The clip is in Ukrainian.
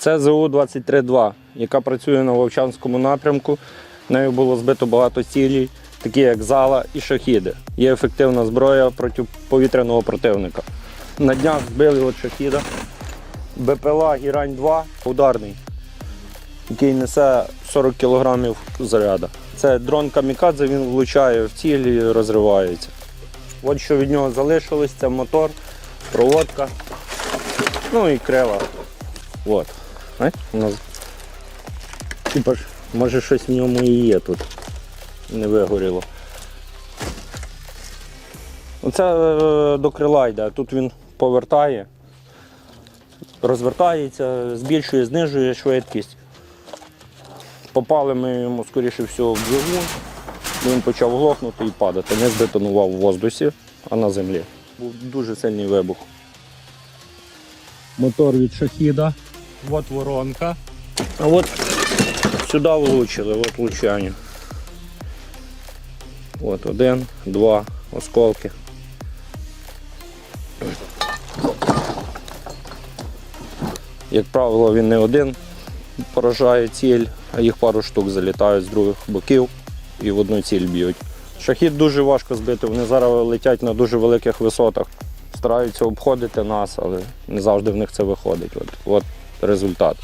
Це ЗУ-23-2, яка працює на Вовчанському напрямку. Нею було збито багато цілей, такі як зала і шахіди. Є ефективна зброя проти повітряного противника. На днях збили от шахіда. БПЛА Гірань-2 ударний, який несе 40 кг заряду. Це дрон камікадзе, він влучає в ціль і розривається. От що від нього залишилось, це мотор, проводка, ну і крила. От. Знаєте, у типа ж, може щось в ньому і є тут. Не вигоріло. Оце е, до крила йде. Тут він повертає, розвертається, збільшує, знижує швидкість. Попали ми йому, скоріше всього, в двигун. Він почав глохнути і падати. Не здетонував в воздусі, а на землі. Був дуже сильний вибух. Мотор від шахіда. От воронка. А от сюди влучили, от влучання. От один, два осколки. Як правило, він не один поражає ціль, а їх пару штук залітають з других боків і в одну ціль б'ють. Шахід дуже важко збити, вони зараз летять на дуже великих висотах. Стараються обходити нас, але не завжди в них це виходить. От, от результат.